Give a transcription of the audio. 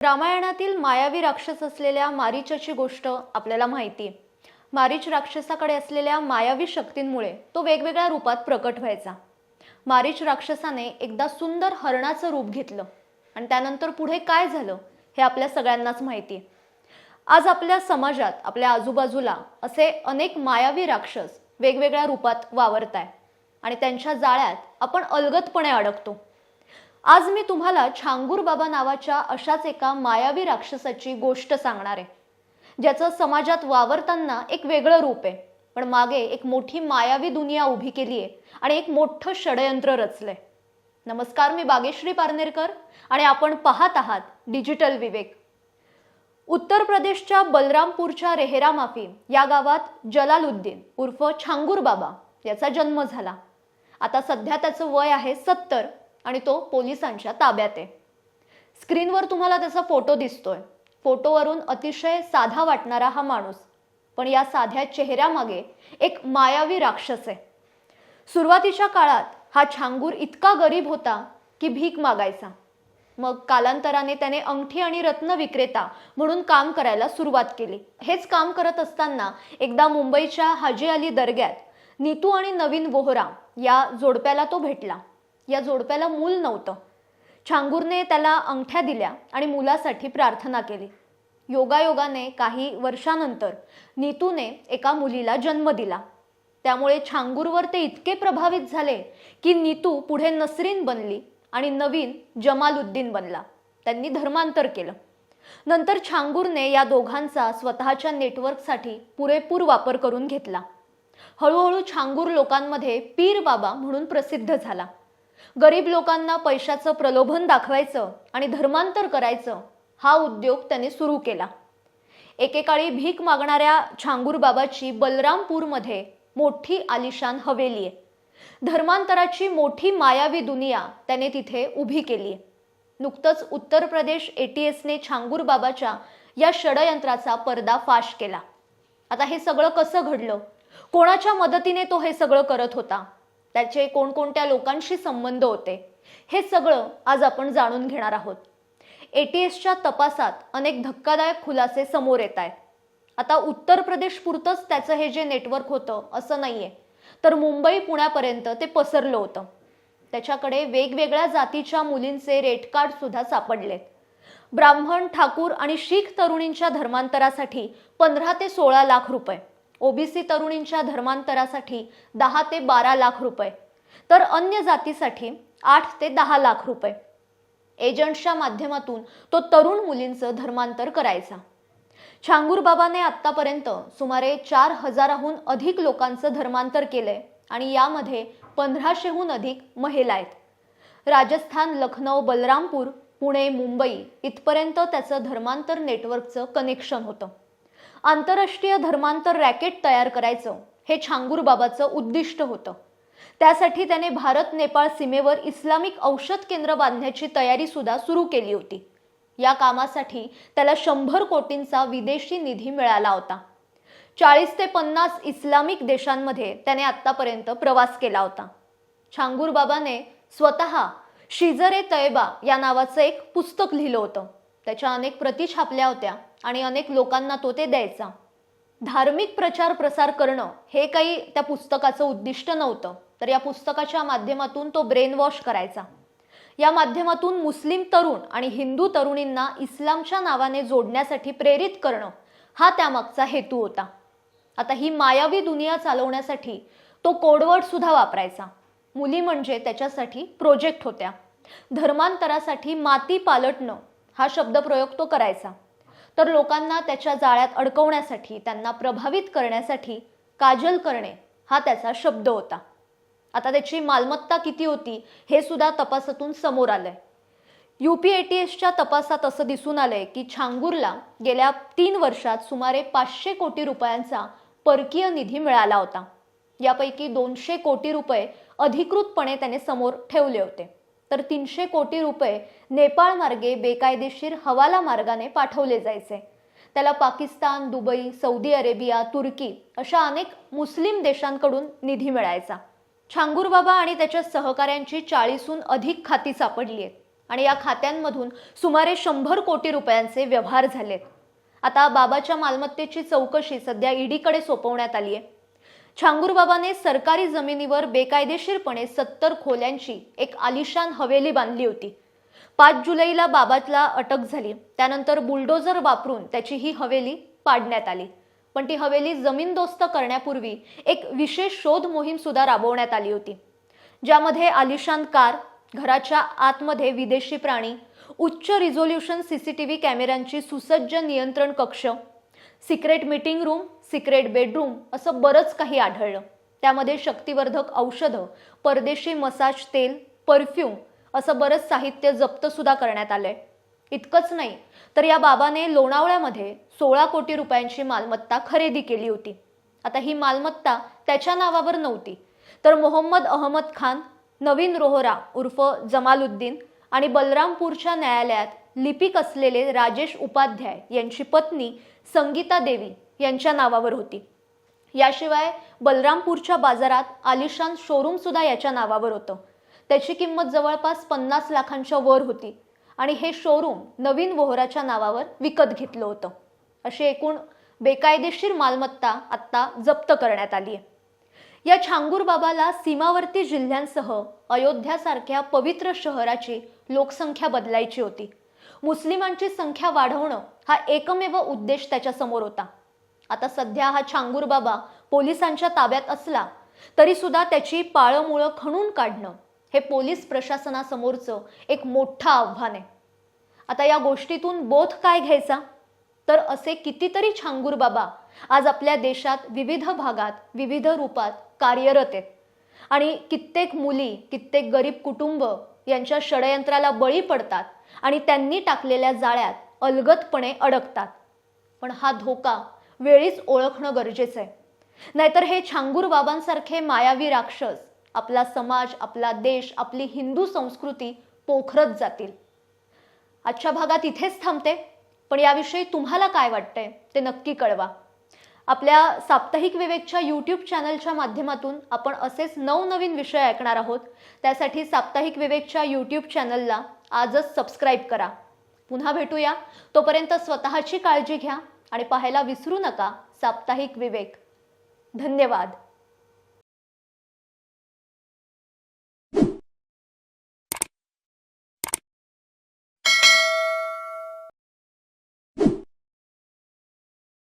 रामायणातील मायावी राक्षस असलेल्या मारीचची गोष्ट आपल्याला माहिती. आहे मारीच राक्षसाकडे असलेल्या मायावी शक्तींमुळे तो वेगवेगळ्या रूपात प्रकट व्हायचा. मारीच राक्षसाने एकदा सुंदर हरणाचं रूप घेतलं आणि त्यानंतर पुढे काय झालं हे आपल्या सगळ्यांनाच माहिती. आहे आज आपल्या समाजात आपल्या आजूबाजूला असे अनेक मायावी राक्षस वेगवेगळ्या रूपात वावरत आहे आणि त्यांच्या जाळ्यात आपण अलगदपणे अडकतो. आज मी तुम्हाला छांगूर बाबा नावाच्या अशाच एका मायावी राक्षसाची गोष्ट सांगणार आहे. ज्याचं समाजात वावरताना एक वेगळं रूप आहे. पण मागे एक मोठी मायावी दुनिया उभी केली आहे आणि एक मोठं षडयंत्र रचलंय. नमस्कार मी बागेश्री पारनेरकर आणि आपण पाहत आहात डिजिटल विवेक. उत्तर प्रदेशच्या बलरामपूरच्या रेहेरा माफी या गावात जलालुद्दीन उर्फ छांगूर बाबा याचा जन्म झाला. आता सध्या त्याचं वय आहे सत्तर. आणि तो पोलिसांच्या ताब्यात आहे. स्क्रीनवर तुम्हाला त्याचा फोटो दिसतोय. फोटोवरून अतिशय साधा वाटणारा हा माणूस पण या साध्या चेहऱ्यामागे एक मायावी राक्षस आहे. सुरुवातीच्या काळात हा छांगूर इतका गरीब होता की भीक मागायचा. मग कालांतराने त्याने अंगठी आणि रत्न विक्रेता म्हणून काम करायला सुरुवात केली. हेच काम करत असताना एकदा मुंबईच्या हाजी अली दर्ग्यात नीतू आणि नवीन वोहरा या जोडप्याला तो भेटला. या जोडप्याला मूल नव्हतं. छांगूरने त्याला अंगठ्या दिल्या आणि मुलासाठी प्रार्थना केली. योगायोगाने काही वर्षानंतर नीतूने एका मुलीला जन्म दिला. त्यामुळे छांगूरवर ते इतके प्रभावित झाले की नीतू पुढे नसरीन बनली आणि नवीन जमालुद्दीन बनला. त्यांनी धर्मांतर केलं. नंतर छांगूरने या दोघांचा स्वतःच्या नेटवर्कसाठी पुरेपूर वापर करून घेतला. हळूहळू छांगूर लोकांमध्ये पीर बाबा म्हणून प्रसिद्ध झाला. गरीब लोकांना पैशाचं प्रलोभन दाखवायचं आणि धर्मांतर करायचं हा उद्योग त्याने सुरू केला. एकेकाळी भीक मागणाऱ्या छांगूरबाबाची बलरामपूरमध्ये मोठी आलिशान हवेली आहे. धर्मांतराची मोठी मायावी दुनिया त्याने तिथे उभी केली आहे. नुकतंच उत्तर प्रदेश एटीएसने छांगूर बाबाच्या या षडयंत्राचा पर्दाफाश केला. आता हे सगळं कसं घडलं? कोणाच्या मदतीने तो हे सगळं करत होता? त्याचे कोणकोणत्या लोकांशी संबंध होते? हे सगळं आज आपण जाणून घेणार आहोत. एटीएसच्या तपासात अनेक धक्कादायक खुलासे समोर येत आहेत. आता उत्तर प्रदेश पुरतंच त्याचं हे जे नेटवर्क होतं असं नाहीये. तर मुंबई पुण्यापर्यंत ते पसरलं होतं. त्याच्याकडे वेगवेगळ्या जातीच्या मुलींचे रेट कार्ड सुद्धा सापडलेत. ब्राह्मण ठाकूर आणि शीख तरुणींच्या धर्मांतरासाठी पंधरा ते सोळा लाख रुपये. ओबीसी तरुणींच्या धर्मांतरासाठी दहा ते बारा लाख रुपये तर अन्य जातीसाठी आठ ते दहा लाख रुपये. एजंट्सच्या माध्यमातून तो तरुण मुलींचं धर्मांतर करायचा. छांगूर बाबाने आतापर्यंत सुमारे चार हजाराहून अधिक लोकांचं धर्मांतर केलंय आणि यामध्ये पंधराशेहून अधिक महिला आहेत. राजस्थान लखनौ बलरामपूर पुणे मुंबई इथपर्यंत त्याचं धर्मांतर नेटवर्कचं कनेक्शन होतं. आंतरराष्ट्रीय धर्मांतर रॅकेट तयार करायचं हे छांगूर बाबाचं उद्दिष्ट होतं. त्यासाठी त्याने भारत नेपाळ सीमेवर इस्लामिक औषध केंद्र बांधण्याची तयारी सुद्धा सुरू केली होती. या कामासाठी त्याला शंभर कोटींचा विदेशी निधी मिळाला होता. चाळीस ते पन्नास इस्लामिक देशांमध्ये त्याने आतापर्यंत प्रवास केला होता. छांगूर बाबाने स्वतः शिजरे तयबा या नावाचं एक पुस्तक लिहिलं होतं. त्याच्या अनेक प्रती छापल्या होत्या. आणि अनेक लोकांना तो ते द्यायचा. धार्मिक प्रचार प्रसार करणं हे काही त्या पुस्तकाचं उद्दिष्ट नव्हतं. तर या पुस्तकाच्या माध्यमातून तो ब्रेन वॉश करायचा. या माध्यमातून मुस्लिम तरुण आणि हिंदू तरुणींना इस्लामच्या नावाने जोडण्यासाठी प्रेरित करणं हा त्यामागचा हेतू होता. आता ही मायावी दुनिया चालवण्यासाठी तो कोडवर्ड सुद्धा वापरायचा. मुली म्हणजे त्याच्यासाठी प्रोजेक्ट होत्या. धर्मांतरासाठी माती पालटणं हा शब्दप्रयोग तो करायचा. तर लोकांना त्याच्या जाळ्यात अडकवण्यासाठी त्यांना प्रभावित करण्यासाठी काजल करणे हा त्याचा शब्द होता. आता त्याची मालमत्ता किती होती हे सुद्धा तपासातून समोर आलंय. एसच्या तपासात असं दिसून आलंय की छांगूरला गेल्या तीन वर्षात सुमारे पाचशे कोटी रुपयांचा परकीय निधी मिळाला होता. यापैकी दोनशे कोटी रुपये अधिकृतपणे त्याने समोर ठेवले होते. तर तीनशे कोटी रुपये नेपाळ मार्गे बेकायदेशीर हवाला मार्गाने पाठवले जायचे. त्याला पाकिस्तान दुबई सौदी अरेबिया तुर्की अशा अनेक मुस्लिम देशांकडून निधी मिळायचा. छांगूर बाबा आणि त्याच्या सहकाऱ्यांची चाळीसहून अधिक खाती सापडली आहेत आणि या खात्यांमधून सुमारे शंभर कोटी रुपयांचे व्यवहार झालेत. आता बाबाच्या मालमत्तेची चौकशी सध्या ईडीकडे सोपवण्यात आली आहे. छांगूरबाबाने सरकारी जमिनीवर बेकायदेशीरपणे सत्तर खोल्यांची एक आलिशान हवेली बांधली होती. पाच जुलैला बाबातला अटक झाली. त्यानंतर बुलडोजर वापरून त्याची ही हवेली पाडण्यात आली. पण ती हवेली जमीनदोस्त करण्यापूर्वी एक विशेष शोध मोहीम सुद्धा राबवण्यात आली होती. ज्यामध्ये आलिशान कार घराच्या आतमध्ये विदेशी प्राणी उच्च रिझोल्युशन सीसीटीव्ही कॅमेऱ्यांची सुसज्ज नियंत्रण कक्ष secret meeting room secret bedroom असं बरंच काही आढळलं. त्यामध्ये शक्तिवर्धक औषधं परदेशी मसाज तेल परफ्यूम असं बरंच साहित्य जप्तसुद्धा करण्यात आलंय. इतकंच नाही तर या बाबाने लोणावळ्यामध्ये सोळा कोटी रुपयांची मालमत्ता खरेदी केली होती. आता ही मालमत्ता त्याच्या नावावर नव्हती तर मोहम्मद अहमद खान नवीन रोहरा उर्फ जमालुद्दीन आणि बलरामपूरच्या न्यायालयात लिपिक असलेले राजेश उपाध्याय यांची पत्नी संगीता देवी यांच्या नावावर होती. याशिवाय बलरामपूरच्या बाजारात आलिशान शोरूम सुद्धा याच्या नावावर होतं. त्याची किंमत जवळपास पन्नास लाखांच्या वर होती आणि हे शोरूम नवीन वोहराच्या नावावर विकत घेतलं होतं. अशी एकूण बेकायदेशीर मालमत्ता आत्ता जप्त करण्यात आली आहे. या छांगूर बाबाला सीमावर्ती जिल्ह्यांसह अयोध्यासारख्या पवित्र शहराची लोकसंख्या बदलायची होती. मुस्लिमांची संख्या वाढवणं हा एकमेव उद्देश त्याच्यासमोर होता. आता सध्या हा छांगूर बाबा पोलिसांच्या ताब्यात असला तरी सुद्धा त्याची पाळमुळं खणून काढणं हे पोलीस प्रशासनासमोरचं एक मोठं आव्हान आहे. आता या गोष्टीतून बोध काय घ्यायचा? तर असे कितीतरी छांगूर बाबा आज आपल्या देशात विविध भागात विविध रूपात कार्यरत आहेत. आणि कित्येक मुली कित्येक गरीब कुटुंब यांच्या षडयंत्राला बळी पडतात आणि त्यांनी टाकलेल्या जाळ्यात अलगतपणे अडकतात. पण हा धोका वेळीच ओळखणं गरजेचं आहे. नाहीतर हे छांगूर बाबांसारखे मायावी राक्षस आपला समाज आपला देश आपली हिंदू संस्कृती पोखरत जातील. आजच्या भागात इथेच थांबते पण याविषयी तुम्हाला काय वाटतंय ते नक्की कळवा. आपल्या साप्ताहिक विवेकच्या यूट्यूब चॅनलच्या माध्यमातून आपण असेच नवनवीन विषय ऐकणार आहोत. त्यासाठी साप्ताहिक विवेकच्या यूट्यूब चॅनलला आजच सबस्क्राईब करा. पुन्हा भेटूया. तोपर्यंत स्वतःची काळजी घ्या आणि पाहायला विसरू नका साप्ताहिक विवेक. धन्यवाद.